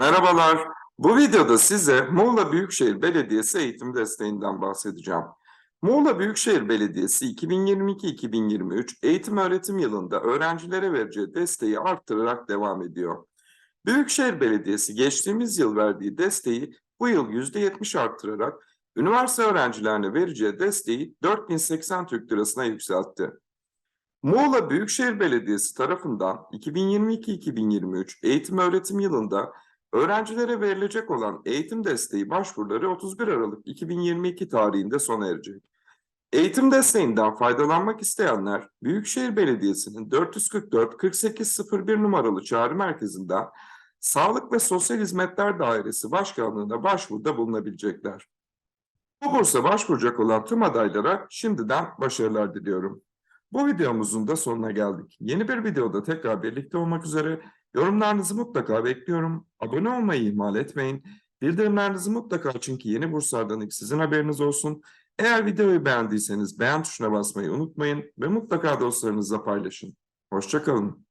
Merhabalar. Bu videoda size Muğla Büyükşehir Belediyesi eğitim desteğinden bahsedeceğim. Muğla Büyükşehir Belediyesi 2022-2023 eğitim öğretim yılında öğrencilere vereceği desteği arttırarak devam ediyor. Büyükşehir Belediyesi geçtiğimiz yıl verdiği desteği bu yıl %70 arttırarak üniversite öğrencilerine vereceği desteği 4080 Türk Lirasına yükseltti. Muğla Büyükşehir Belediyesi tarafından 2022-2023 eğitim öğretim yılında öğrencilere verilecek olan eğitim desteği başvuruları 31 Aralık 2022 tarihinde sona erecek. Eğitim desteğinden faydalanmak isteyenler Büyükşehir Belediyesi'nin 444 4801 numaralı çağrı merkezinden Sağlık ve Sosyal Hizmetler Dairesi Başkanlığı'na başvuruda bulunabilecekler. Bu bursa başvuracak olan tüm adaylara şimdiden başarılar diliyorum. Bu videomuzun da sonuna geldik. Yeni bir videoda tekrar birlikte olmak üzere yorumlarınızı mutlaka bekliyorum. Abone olmayı ihmal etmeyin. Bildirimlerinizi mutlaka açın ki yeni burslardan ilk sizin haberiniz olsun. Eğer videoyu beğendiyseniz beğen tuşuna basmayı unutmayın ve mutlaka dostlarınızla paylaşın. Hoşçakalın.